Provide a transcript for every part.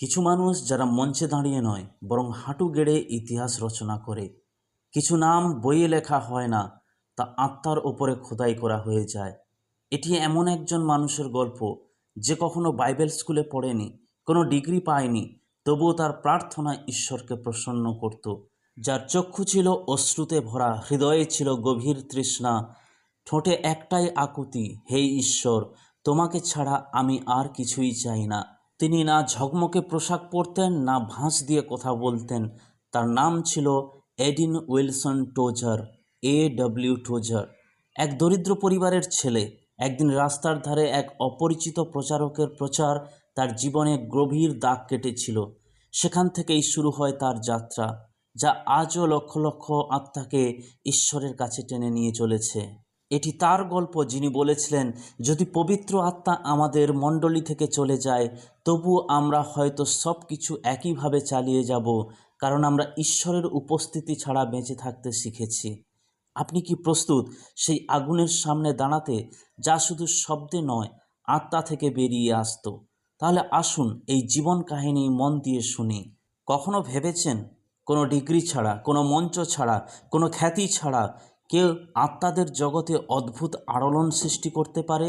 কিছু মানুষ যারা মঞ্চে দাঁড়িয়ে নয়, বরং হাঁটু গেড়ে ইতিহাস রচনা করে। কিছু নাম বইয়ে লেখা হয় না, তা আত্মার ওপরে খোদাই করা হয়ে যায়। এটি এমন একজন মানুষের গল্প, যে কখনো বাইবেল স্কুলে পড়েনি, কোনো ডিগ্রি পায়নি, তবুও তার প্রার্থনা ঈশ্বরকে প্রসন্ন করত। যার চক্ষু ছিল অশ্রুতে ভরা, হৃদয়ে ছিল গভীর তৃষ্ণা। ঠোঁটে একটাই আকুতি, হে ঈশ্বর, তোমাকে ছাড়া আমি আর কিছুই চাই না। তিনি না ঝকমকে পোশাক পরতেন, না ভাঁজ দিয়ে কথা বলতেন। তার নাম ছিল এডিন উইলসন টোজার, এ ডব্লিউ টোজার। এক দরিদ্র পরিবারের ছেলে, একদিন রাস্তার ধারে এক অপরিচিত প্রচারকের প্রচার তার জীবনে গভীর দাগ কেটেছিল। সেখান থেকেই শুরু হয় তার যাত্রা, যা আজও লক্ষ লক্ষ আত্মাকে ঈশ্বরের কাছে টেনে নিয়ে চলেছে। এটি তার গল্প যিনি বলেছিলেন, যদি পবিত্র আত্মা আমাদের মণ্ডলী থেকে চলে যায় তবু আমরা হয়তো সব কিছু একইভাবে চালিয়ে যাব, কারণ আমরা ঈশ্বরের উপস্থিতি ছাড়া বেঁচে থাকতে শিখেছি। আপনি কি প্রস্তুত সেই আগুনের সামনে দাঁড়াতে, যা শুধু শব্দে নয়, আত্মা থেকে বেরিয়ে আসতো? তাহলে আসুন এই জীবন কাহিনী মন দিয়ে শুনি। কখনো ভেবেছেন, কোনো ডিগ্রি ছাড়া, কোনো মঞ্চ ছাড়া, কোনো খ্যাতি ছাড়া কেউ আত্মাদের জগতে অদ্ভুত আড়লন সৃষ্টি করতে পারে?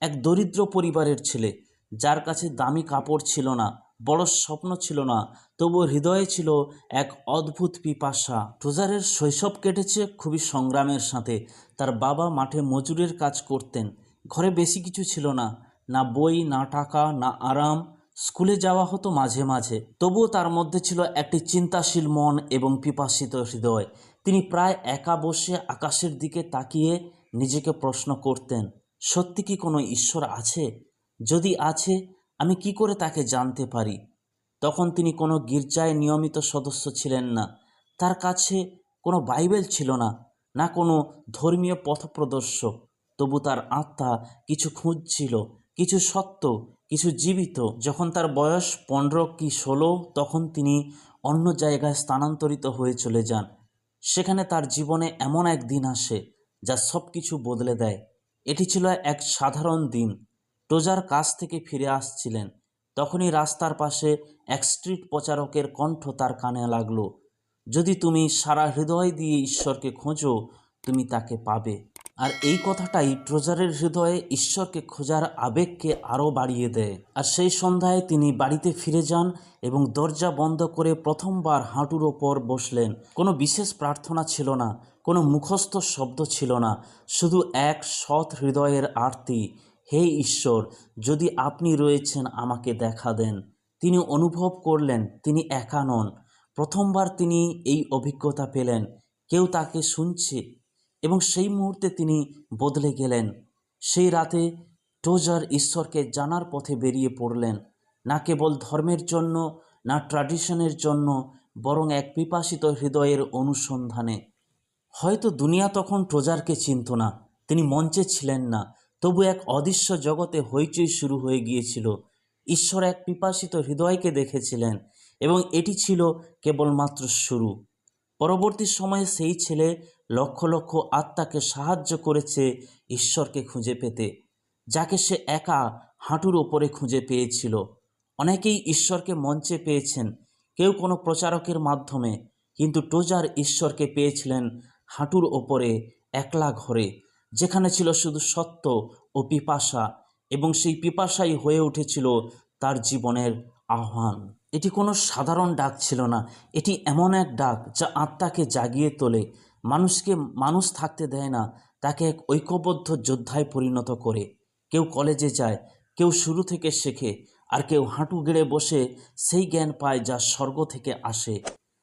এক দরিদ্র পরিবারের ছেলে, যার কাছে দামি কাপড় ছিল না, বড় স্বপ্ন ছিল না, তবুও হৃদয়ে ছিল এক অদ্ভুত পিপাসা। টুজারের শৈশব কেটেছে খুবই সংগ্রামের সাথে। তার বাবা মাঠে মজুরের কাজ করতেন। ঘরে বেশি কিছু ছিল না না বই, না টাকা, না আরাম। স্কুলে যাওয়া হতো মাঝে মাঝে। তবুও তার মধ্যে ছিল একটি চিন্তাশীল মন এবং পিপাসিত হৃদয়। তিনি প্রায় একা বসে আকাশের দিকে তাকিয়ে নিজেকে প্রশ্ন করতেন, সত্যি কি কোনো ঈশ্বর আছে? যদি আছে, আমি কি করে তাকে জানতে পারি? তখন তিনি কোনো গির্জায় নিয়মিত সদস্য ছিলেন না। তার কাছে কোনো বাইবেল ছিল না না কোনো ধর্মীয় পথপ্রদর্শক তবু তার আত্মা কিছু খুঁজছিল, কিছু সত্য, কিছু জীবিত। যখন তার বয়স পনেরো কি ষোলো, তখন তিনি অন্য জায়গায় স্থানান্তরিত হয়ে চলে যান। সেখানে তার জীবনে এমন এক দিন আসে যা সব কিছু বদলে দেয়। এটি ছিল এক সাধারণ দিন। টোজার কাছ থেকে ফিরে আসছিলেন। তখনই রাস্তার পাশে এক স্ট্রিট প্রচারকের কণ্ঠ তার কানে লাগল। যদি তুমি সারা হৃদয় দিয়ে ঈশ্বরকে খোঁজো, তুমি তাকে পাবে। আর এই কথাটাই ট্রোজারের হৃদয়ে ঈশ্বরকে খোঁজার আবেগকে আরও বাড়িয়ে দেয়। আর সেই সন্ধ্যায় তিনি বাড়িতে ফিরে যান এবং দরজা বন্ধ করে প্রথমবার হাঁটুর ওপর বসলেন। কোনো বিশেষ প্রার্থনা ছিল না, কোনো মুখস্থ শব্দ ছিল না, শুধু এক সৎ হৃদয়ের আরতি, হে ঈশ্বর, যদি আপনি রয়েছেন, আমাকে দেখা দেন। তিনি অনুভব করলেন, তিনি একা নন। প্রথমবার তিনি এই অভিজ্ঞতা পেলেন। কেউ তাকে শুনছে এবং সেই মুহূর্তে তিনি বদলে গেলেন। সেই রাতে টোজার ঈশ্বরকে জানার পথে বেরিয়ে পড়লেন, না কেবল ধর্মের জন্য, না ট্র্যাডিশনের জন্য, বরং এক পিপাসিত হৃদয়ের অনুসন্ধানে। হয়তো দুনিয়া তখন টোজারকে চিনত না, তিনি মঞ্চে ছিলেন না, তবু এক অদৃশ্য জগতে হইচই শুরু হয়ে গিয়েছিল। ঈশ্বর এক পিপাসিত হৃদয়কে দেখেছিলেন এবং এটি ছিল কেবলমাত্র শুরু। পরবর্তী সময়ে সেই ছেলে লক্ষ লক্ষ আত্মাকে সাহায্য করেছে ঈশ্বরকে খুঁজে পেতে, যাকে সে একা হাঁটুর ওপরে খুঁজে পেয়েছিল। অনেকেই ঈশ্বরকে মঞ্চে পেয়েছেন, কেউ কোনো প্রচারকের মাধ্যমে, কিন্তু টোজার ঈশ্বরকে পেয়েছিলেন হাঁটুর ওপরে একলা ঘরে, যেখানে ছিল শুধু সত্য ও পিপাসা, এবং সেই পিপাসাই হয়ে উঠেছিল তার জীবনের আহ্বান। এটি কোনো সাধারণ ডাক ছিল না। এটি এমন এক ডাক যা আত্মাকে জাগিয়ে তোলে। মানুষকে, মানুষ থাকতে দেয় না, তাকে এক ঐক্যবদ্ধ যোদ্ধায় পরিণত করে। কেউ কলেজে যায়, কেউ শুরু থেকে শেখে, আর কেউ হাঁটু গেড়ে বসে সেই জ্ঞান পায় যা স্বর্গ থেকে আসে।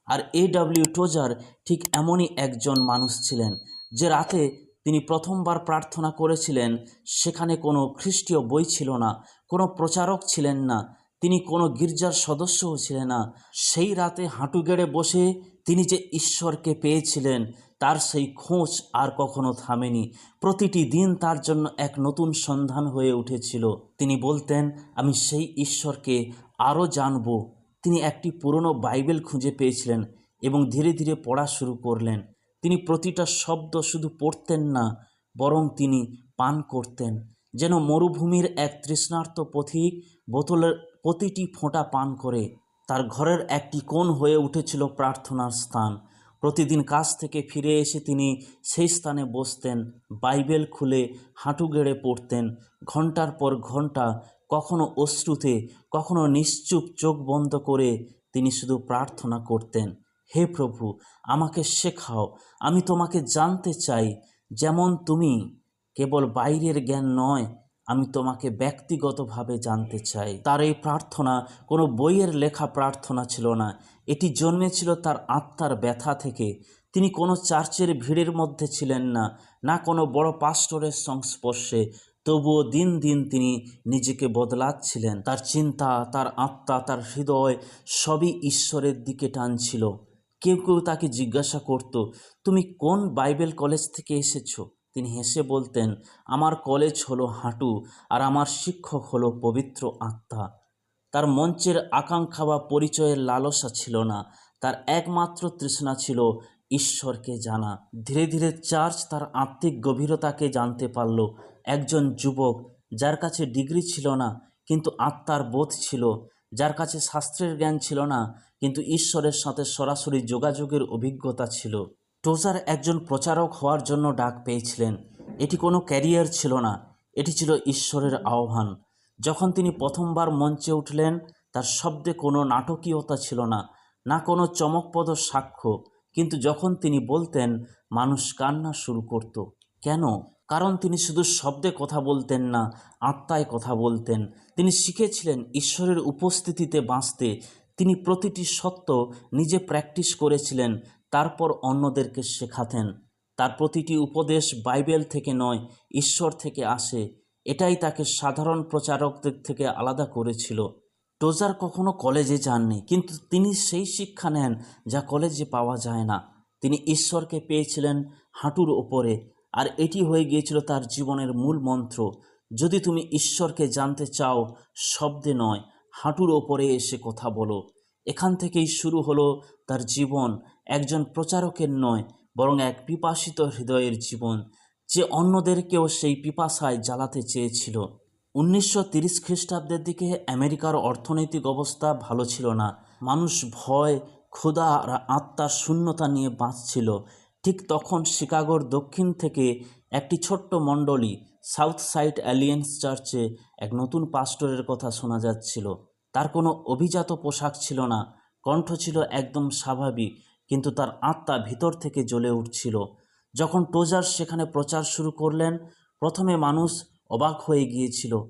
আর এ ডাব্লিউ টোজার ঠিক এমনই একজন মানুষ ছিলেন, যে রাতে তিনি প্রথমবার প্রার্থনা করেছিলেন, সেখানে কোনো খ্রিস্টীয় বই ছিল না, কোনো প্রচারক ছিলেন না তিনি কোনো গির্জার সদস্যও ছিলেন না। সেই রাতে হাঁটু গেড়ে বসে তিনি যে ঈশ্বরকে পেয়েছিলেন, তার সেই খোঁজ আর কখনো থামেনি। প্রতিটি দিন তার জন্য এক নতুন সন্ধান হয়ে উঠেছিল। তিনি বলতেন, আমি সেই ঈশ্বরকে আরও জানব। তিনি একটি পুরনো বাইবেল খুঁজে পেয়েছিলেন এবং ধীরে ধীরে পড়া শুরু করলেন। তিনি প্রতিটা শব্দ শুধু পড়তেন না, বরং তিনি পান করতেন। যেন মরুভূমির এক তৃষ্ণার্ত পথিক বোতলের প্রতিটি ফোঁটা পান করে তার ঘরের একটি কোণ হয়ে উঠেছিল প্রার্থনার স্থান। প্রতিদিন কাজ থেকে ফিরে এসে তিনি সেই স্থানে বসতেন, বাইবেল খুলে হাঁটু গেড়ে পড়তেন। ঘণ্টার পর ঘণ্টা কখনো অশ্রুতে, কখনো নিশ্চুপ চোখ বন্ধ করে তিনি শুধু প্রার্থনা করতেন, হে প্রভু, আমাকে শেখাও, আমি তোমাকে জানতে চাই। যেমন তুমি কেবল বাইরের জ্ঞান নয় আমি তোমাকে ব্যক্তিগতভাবে জানতে চাই। তার এই প্রার্থনা কোনো বইয়ের লেখা প্রার্থনা ছিল না। এটি জন্মেছিল তার আত্মার ব্যথা থেকে। তিনি কোনো চার্চের ভিড়ের মধ্যে ছিলেন না না কোনো বড় পাস্টরের সংস্পর্শে। তবুও দিন দিন তিনি নিজেকে বদলাচ্ছিলেন। তার চিন্তা, তার আত্মা, তার হৃদয় সবই ঈশ্বরের দিকে টানছিল। কেউ কেউ তাকে জিজ্ঞাসা করত, তুমি কোন বাইবেল কলেজ থেকে এসেছ? তিনি হেসে বলতেন, আমার কলেজ হলো হাঁটু আর আমার শিক্ষক হলো পবিত্র আত্মা। তার মঞ্চের আকাঙ্ক্ষা বা পরিচয়ের লালসা ছিল না। তার একমাত্র তৃষ্ণা ছিল ঈশ্বরকে জানা। ধীরে ধীরে চার্চ তার আত্মিক গভীরতাকে জানতে পারল। একজন যুবক যার কাছে ডিগ্রি ছিল না, কিন্তু আত্মার বোধ ছিল। যার কাছে শাস্ত্রের জ্ঞান ছিল না, কিন্তু ঈশ্বরের সাথে সরাসরি যোগাযোগের অভিজ্ঞতা ছিল। টোজার একজন প্রচারক হওয়ার জন্য ডাক পেয়েছিলেন। এটি কোনো ক্যারিয়ার ছিল না। এটি ছিল ঈশ্বরের আহ্বান। যখন তিনি প্রথমবার মঞ্চে উঠলেন, তার শব্দে কোনো নাটকীয়তা ছিল না না কোনো চমকপদ সাক্ষ্য। কিন্তু যখন তিনি বলতেন, মানুষ কান্না শুরু করত। কেন? কারণ তিনি শুধু শব্দে কথা বলতেন না, আত্মায় কথা বলতেন। তিনি শিখেছিলেন ঈশ্বরের উপস্থিতিতে বাঁচতে। তিনি প্রতিটি সত্য নিজে প্র্যাকটিস করেছিলেন। তারপর অন্যদেরকে শেখাতেন। তার প্রতিটি উপদেশ বাইবেল থেকে নয়, ঈশ্বর থেকে আসে। এটাই তাকে সাধারণ প্রচারকদের থেকে আলাদা করেছিল। টোজার কখনো কলেজে যাননি, কিন্তু তিনি সেই শিক্ষা নেন যা কলেজে পাওয়া যায় না। তিনি ঈশ্বরকে পেয়েছিলেন হাঁটুর ওপরে, আর এটি হয়ে গিয়েছিল তার জীবনের মূল মন্ত্র। যদি তুমি ঈশ্বরকে জানতে চাও, শব্দে নয়, হাঁটুর ওপরে এসে কথা বলো। এখান থেকেই শুরু হলো তার জীবন একজন প্রচারকের নয়, বরং এক পিপাসিত হৃদয়ের জীবন, যে অন্যদেরকেও সেই পিপাসায় জ্বালাতে চেয়েছিল। উনিশশো তিরিশ খ্রিস্টাব্দের দিকে আমেরিকার অর্থনৈতিক অবস্থা ভালো ছিল না। মানুষ ভয়, ক্ষুধা আর আত্মার শূন্যতা নিয়ে বাঁচছিল। ঠিক তখন শিকাগোর দক্ষিণ থেকে একটি ছোট্ট মণ্ডলী, সাউথ সাইড অ্যালিয়েন্স চার্চে এক নতুন পাস্টরের কথা শোনা যাচ্ছিল। তার কোনো অভিজাত পোশাক ছিল না, কণ্ঠ ছিল একদম স্বাভাবিক। কিন্তু তার আত্মা ভিতর থেকে জ্বলে উঠছিল। যখন টোজার সেখানে প্রচার শুরু করলেন, প্রথমে মানুষ অবাক হয়ে গিয়েছিল।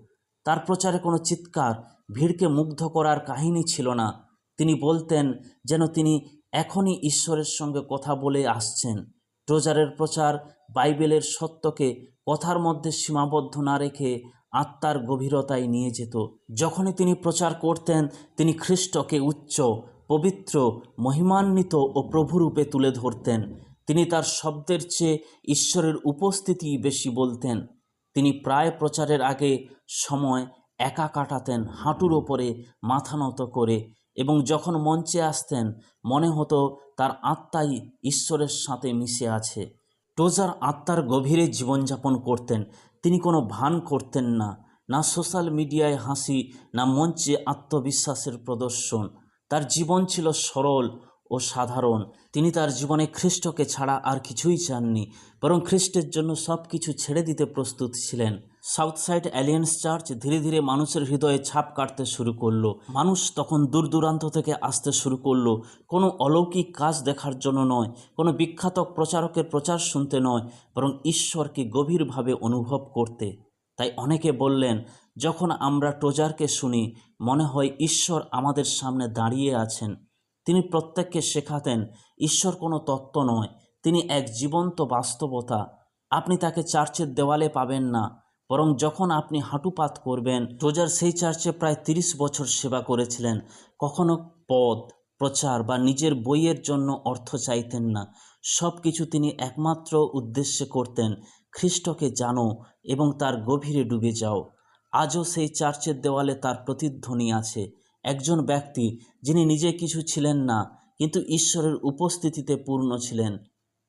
তার প্রচারে কোনো চিৎকার, ভিড়কে মুগ্ধ করার কাহিনী ছিল না। তিনি বলতেন যেন তিনি এখনই ঈশ্বরের সঙ্গে কথা বলে আসছেন। টোজারের প্রচার বাইবেলের সত্যকে কথার মধ্যে সীমাবদ্ধ না রেখে আত্মার গভীরতায় নিয়ে যেত। যখনই তিনি প্রচার করতেন, তিনি খ্রিস্টকে উচ্চ পবিত্র, মহিমান্বিত ও প্রভুরূপে তুলে ধরতেন। তিনি তার শব্দের চেয়ে ঈশ্বরের উপস্থিতি বেশি বলতেন। তিনি প্রায় প্রচারের আগে সময় একা কাটাতেন, হাঁটুর ওপরে মাথা নত করে এবং যখন মঞ্চে আসতেন, মনে হতো তার আত্মাই ঈশ্বরের সাথে মিশে আছে। টোজার আত্মার গভীরে জীবনযাপন করতেন। তিনি কোনো ভান করতেন না না সোশ্যাল মিডিয়ায় হাসি, না মঞ্চে আত্মবিশ্বাসের প্রদর্শন। তার জীবন ছিল সরল ও সাধারণ। তিনি তার জীবনে খ্রিস্টকে ছাড়া আর কিছুই চাননি, বরং খ্রিস্টের জন্য সব কিছু ছেড়ে দিতে প্রস্তুত ছিলেন। সাউথ সাইড অ্যালিয়েন্স চার্চ ধীরে ধীরে মানুষের হৃদয়ে ছাপ কাটতে শুরু করল। মানুষ তখন দূর দূরান্ত থেকে আসতে শুরু করল। কোনো অলৌকিক কাজ দেখার জন্য নয়, কোনো বিখ্যাত প্রচারকের প্রচার শুনতে নয়, বরং ঈশ্বরকে গভীরভাবে অনুভব করতে। তাই অনেকে বললেন, যখন আমরা টোজারকে শুনি, মনে হয় ঈশ্বর আমাদের সামনে দাঁড়িয়ে আছেন। তিনি প্রত্যেককে শেখাতেন, ঈশ্বর কোনো তত্ত্ব নয়, তিনি এক জীবন্ত বাস্তবতা। আপনি তাকে চার্চের দেওয়ালে পাবেন না, বরং যখন আপনি হাঁটুপাত করবেন, টোজার সেই চার্চে প্রায় তিরিশ বছর সেবা করেছিলেন। কখনো পদ, প্রচার বা নিজের বইয়ের জন্য অর্থ চাইতেন না। সব কিছু তিনি একমাত্র উদ্দেশ্যে করতেন। খ্রিস্টকে জানো এবং তার গভীরে ডুবে যাও। আজও সেই চার্চের দেওয়ালে তার প্রতিধ্বনি আছে। একজন ব্যক্তি, যিনি নিজে কিছু ছিলেন না, কিন্তু ঈশ্বরের উপস্থিতিতে পূর্ণ ছিলেন।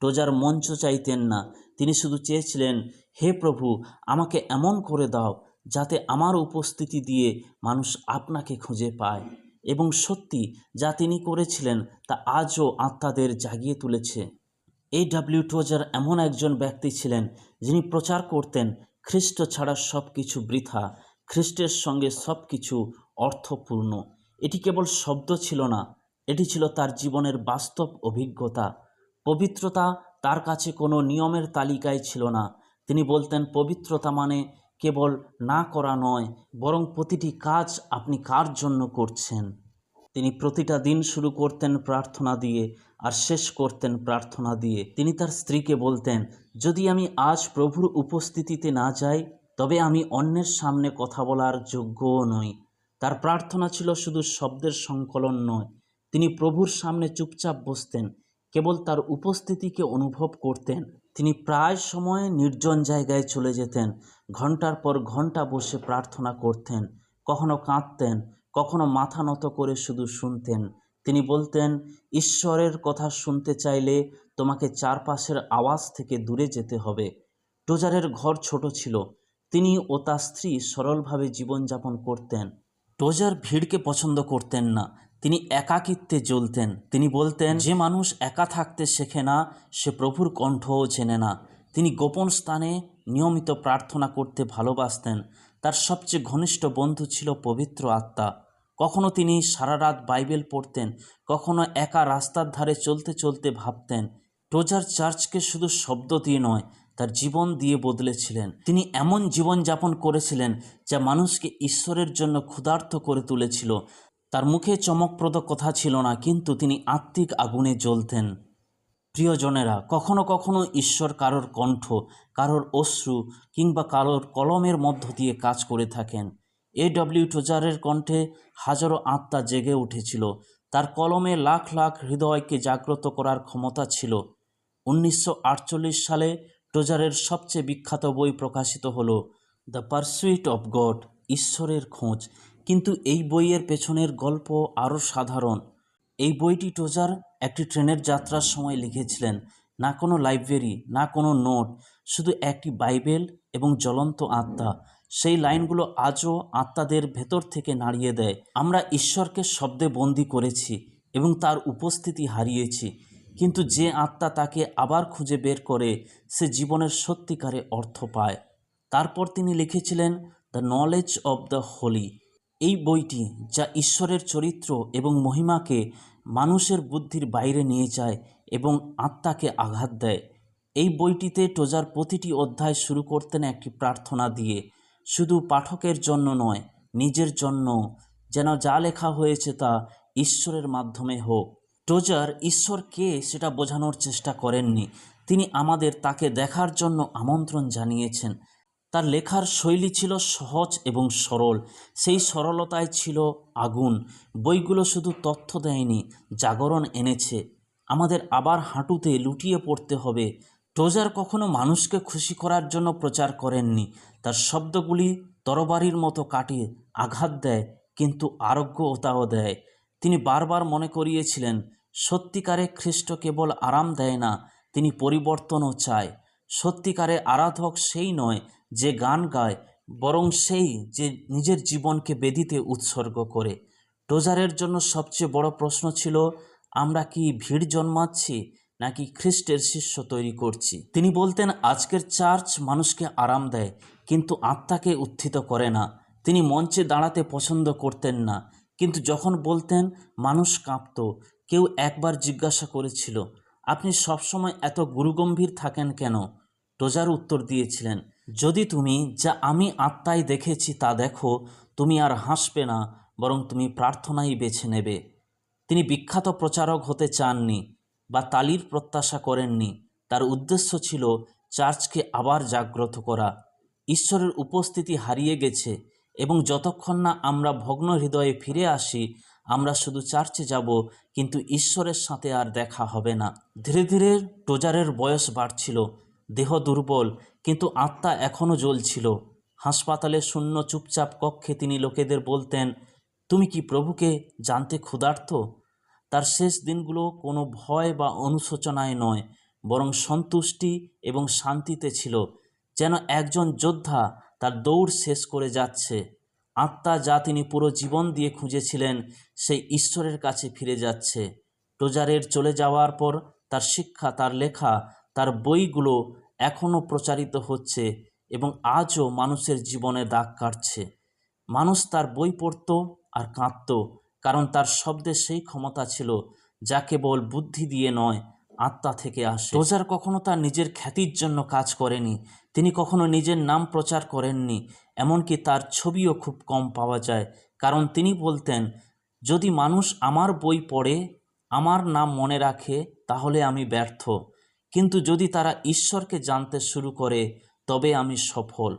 টোজার মঞ্চ চাইতেন না। তিনি শুধু চেয়েছিলেন, হে প্রভু, আমাকে এমন করে দাও, যাতে আমার উপস্থিতি দিয়ে মানুষ আপনাকে খুঁজে পায়। এবং সত্যি, যা তিনি করেছিলেন, তা আজও আত্মাদের জাগিয়ে তুলেছে। এই ডাব্লিউ টোজার এমন একজন ব্যক্তি ছিলেন যিনি প্রচার করতেন, খ্রিস্ট ছাড়া সব কিছু বৃথা, খ্রিস্টের সঙ্গে সব কিছু অর্থপূর্ণ। এটি কেবল শব্দ ছিল না, এটি ছিল তার জীবনের বাস্তব অভিজ্ঞতা। পবিত্রতা তার কাছে কোনো নিয়মের তালিকায় ছিল না। তিনি বলতেন, পবিত্রতা মানে কেবল না করা নয়, বরং প্রতিটি কাজ আপনি কার জন্য করছেন? তিনি প্রতিটা দিন শুরু করতেন প্রার্থনা দিয়ে আর শেষ করতেন প্রার্থনা দিয়ে। তিনি তার স্ত্রীকে বলতেন, যদি আমি আজ প্রভুর উপস্থিতিতে না যাই, তবে আমি অন্যের সামনে কথা বলার যোগ্যও নই। তার প্রার্থনা ছিল শুধু শব্দের সংকলন নয়। তিনি প্রভুর সামনে চুপচাপ বসতেন, কেবল তার উপস্থিতিকে অনুভব করতেন। তিনি প্রায় সময় নির্জন জায়গায় চলে যেতেন ঘণ্টার পর ঘণ্টা বসে প্রার্থনা করতেন, কখনো কাঁদতেন, কখনো মাথা নত করে শুধু শুনতেন। তিনি বলতেন, ঈশ্বরের কথা শুনতে চাইলে তোমাকে চারপাশের আওয়াজ থেকে দূরে যেতে হবে। টোজারের ঘর ছোট ছিল। তিনি ও তার স্ত্রী সরলভাবে জীবনযাপন করতেন। টোজার ভিড়কে পছন্দ করতেন না। তিনি একাকিত্বে জ্বলতেন। তিনি বলতেন, যে মানুষ একা থাকতে শেখে না, সে প্রভুর কণ্ঠও চেনে না। তিনি গোপন স্থানে নিয়মিত প্রার্থনা করতে ভালোবাসতেন। তার সবচেয়ে ঘনিষ্ঠ বন্ধু ছিল পবিত্র আত্মা। কখনো তিনি সারা রাত বাইবেল পড়তেন, কখনো একা রাস্তার ধারে চলতে চলতে ভাবতেন। টোজার চার্চকে শুধু শব্দ দিয়ে নয়, তার জীবন দিয়ে বদলেছিলেন। তিনি এমন জীবন যাপন করেছিলেন যা মানুষকে ঈশ্বরের জন্য ক্ষুধার্ত করে তুলেছিল। তার মুখে চমকপ্রদ কথা ছিল না, কিন্তু তিনি আত্মিক আগুনে জ্বলতেন। প্রিয়জনেরা, কখনো কখনো ঈশ্বর কারোর কণ্ঠ, কারোর অশ্রু কিংবা কারোর কলমের মধ্য দিয়ে কাজ করে থাকেন। এ ডব্লিউ টোজারের কণ্ঠে হাজারো আত্মা জেগে উঠেছিল। তার কলমে লাখ লাখ হৃদয়কে জাগ্রত করার ক্ষমতা ছিল। উনিশশো আটচল্লিশ সালে টোজারের সবচেয়ে বিখ্যাত বই প্রকাশিত হল, দ্য পারসুইট অফ গড ঈশ্বরের খোঁজ কিন্তু এই বইয়ের পেছনের গল্প আরও সাধারণ। এই বইটি টোজার একটি ট্রেনের যাত্রার সময় লিখেছিলেন। না কোনো লাইব্রেরি, না কোনো নোট, শুধু একটি বাইবেল এবং জ্বলন্ত আত্মা। সেই লাইনগুলো আজও আত্মাদের ভেতর থেকে নাড়িয়ে দেয়। আমরা ঈশ্বরকে শব্দে বন্দি করেছি এবং তার উপস্থিতি হারিয়েছি। কিন্তু যে আত্মা তাকে আবার খুঁজে বের করে, সে জীবনের সত্যিকারে অর্থ পায়। তারপর তিনি লিখেছিলেন the knowledge of the holy এই বইটি যা ঈশ্বরের চরিত্র এবং মহিমাকে মানুষের বুদ্ধির বাইরে নিয়ে যায় এবং আত্মাকে আঘাত দেয়। এই বইটিতে টোজার প্রতিটি অধ্যায় শুরু করতেন একটি প্রার্থনা দিয়ে। শুধু পাঠকের জন্য নয়, নিজের জন্য। যেন যা লেখা হয়েছে তা ঈশ্বরের মাধ্যমে হোক। টোজার ঈশ্বর কে? সেটা বোঝানোর চেষ্টা করেননি। তিনি আমাদের তাকে দেখার জন্য আমন্ত্রণ জানিয়েছেন। তার লেখার শৈলী ছিল সহজ এবং সরল। সেই সরলতায় ছিল আগুন। বইগুলো শুধু তথ্য দেয়নি, জাগরণ এনেছে। আমাদের আবার হাঁটুতে লুটিয়ে পড়তে হবে। টোজার কখনো মানুষকে খুশি করার জন্য প্রচার করেননি। তার শব্দগুলি তরবারির মতো কাটিয়ে আঘাত দেয়, কিন্তু আরোগ্য আরোগ্যতাও দেয়। তিনি বারবার মনে করিয়েছিলেন, সত্যিকারে খ্রিস্ট কেবল আরাম দেয় না, তিনি পরিবর্তনও চায়। সত্যিকারে আরাধক সেই নয় যে গান গায়, বরং সেই যে নিজের জীবনকে বেদিতে উৎসর্গ করে। টোজারের জন্য সবচেয়ে বড় প্রশ্ন ছিল, আমরা কি ভিড় জন্মাচ্ছি? নাকি খ্রিস্টের শিষ্য তৈরি করছি। তিনি বলতেন, আজকের চার্চ মানুষকে আরাম দেয়, কিন্তু আত্মাকে উত্থিত করে না। তিনি মঞ্চে দাঁড়াতে পছন্দ করতেন না। কিন্তু যখন বলতেন, মানুষ কাঁপত, কেউ একবার জিজ্ঞাসা করেছিল, আপনি সবসময় এত গুরুগম্ভীর থাকেন কেন? টোজার উত্তর দিয়েছিলেন, যদি তুমি যা আমি আত্মায় দেখেছি তা দেখো, তুমি আর হাসবে না, বরং তুমি প্রার্থনাই বেছে নেবে। তিনি বিখ্যাত প্রচারক হতে চাননি। বা তালির প্রত্যাশা করেননি। তার উদ্দেশ্য ছিল চার্চকে আবার জাগ্রত করা। ঈশ্বরের উপস্থিতি হারিয়ে গেছে এবং যতক্ষণ না আমরা ভগ্ন হৃদয়ে ফিরে আসি, আমরা শুধু চার্চে যাব, কিন্তু ঈশ্বরের সাথে আর দেখা হবে না। ধীরে ধীরে টোজারের বয়স বাড়ছিল, দেহ দুর্বল, কিন্তু আত্মা এখনও জ্বলছিল। হাসপাতালে শূন্য চুপচাপ কক্ষে তিনি লোকেদের বলতেন, তুমি কি প্রভুকে জানতে ক্ষুধার্ত? তার শেষ দিনগুলো কোনো ভয় বা অনুশোচনায় নয়, বরং সন্তুষ্টি এবং শান্তিতে ছিল, যেন একজন যোদ্ধা তার দৌড় শেষ করে যাচ্ছে। আত্মা যা তিনি পুরো জীবন দিয়ে খুঁজেছিলেন, সেই ঈশ্বরের কাছে ফিরে যাচ্ছে। টোজারের চলে যাওয়ার পর তার শিক্ষা, তার লেখা, তার বইগুলো এখনও প্রচারিত হচ্ছে এবং আজও মানুষের জীবনে দাগ কাটছে। মানুষ তার বই পড়ত আর কাঁদত কারণ তার শব্দে সেই ক্ষমতা ছিল যা কেবল বুদ্ধি দিয়ে নয়, আত্মা থেকে আসে। রোজার কখনো তার নিজের খ্যাতির জন্য কাজ করেনি। তিনি কখনো নিজের নাম প্রচার করেননি, এমনকি তার ছবিও খুব কম পাওয়া যায়। কারণ তিনি বলতেন, যদি মানুষ আমার বই পড়ে, আমার নাম মনে রাখে, তাহলে আমি ব্যর্থ। কিন্তু যদি তারা ঈশ্বরকে জানতে শুরু করে, তবে আমি সফল।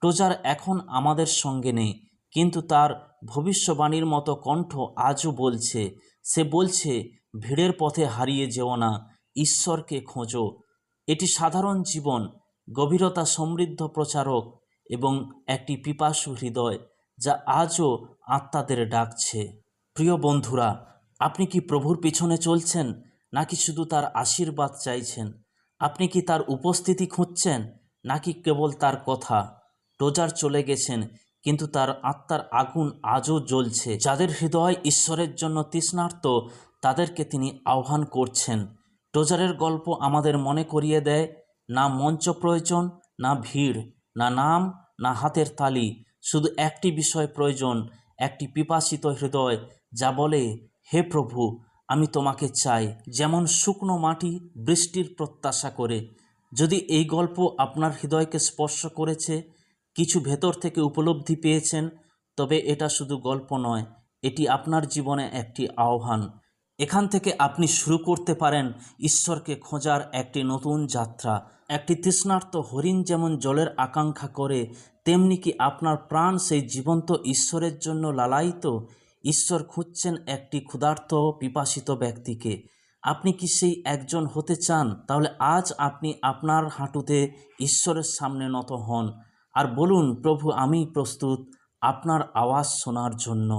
টোজার এখন আমাদের সঙ্গে নেই, কিন্তু তার ভবিষ্যবাণীর মতো কণ্ঠ আজও বলছে, সে বলছে, ভিড়ের পথে হারিয়ে যেও না, ঈশ্বরকে খোঁজো। এটি সাধারণ জীবন, গভীরতা সমৃদ্ধ প্রচারক এবং একটি পিপাসু হৃদয় যা আজও আত্মাদের ডাকছে। প্রিয় বন্ধুরা, আপনি কি প্রভুর পিছনে চলছেন, নাকি শুধু তার আশীর্বাদ চাইছেন? আপনি কি তার উপস্থিতি খুঁজছেন, নাকি কেবল তার কথা? টোজার চলে গেছেন কিন্তু তার আত্মার আগুন আজও জ্বলছে। যাদের হৃদয় ঈশ্বরের জন্য তৃষ্ণার্ত, তাদেরকে তিনি আহ্বান করছেন। টোজারের গল্প আমাদের মনে করিয়ে দেয়, না মঞ্চ প্রয়োজন, না ভিড়, না নাম, না হাতের তালি, শুধু একটি বিষয় প্রয়োজন, একটি পিপাসিত হৃদয়, যা বলে, হে প্রভু, আমি তোমাকে চাই। যেমন শুকনো মাটি বৃষ্টির প্রত্যাশা করে। যদি এই গল্প আপনার হৃদয়কে স্পর্শ করেছে কিছু ভেতর থেকে উপলব্ধি পেয়েছেন, তবে এটা শুধু গল্প নয়, এটি আপনার জীবনে একটি আহ্বান। এখান থেকে আপনি শুরু করতে পারেন ঈশ্বরকে খোঁজার একটি নতুন যাত্রা। একটি তৃষ্ণার্ত হরিণ যেমন জলের আকাঙ্ক্ষা করে, তেমনি কি আপনার প্রাণ সেই জীবন্ত ঈশ্বরের জন্য লালায়িত? ঈশ্বর খুঁজছেন একটি ক্ষুধার্ত, পিপাসিত ব্যক্তিকে। আপনি কি সেই একজন হতে চান? তাহলে আজ আপনি আপনার হাঁটুতে ঈশ্বরের সামনে নত হন। আর বলুন প্রভু আমি প্রস্তুত আপনার আওয়াজ শোনার জন্য।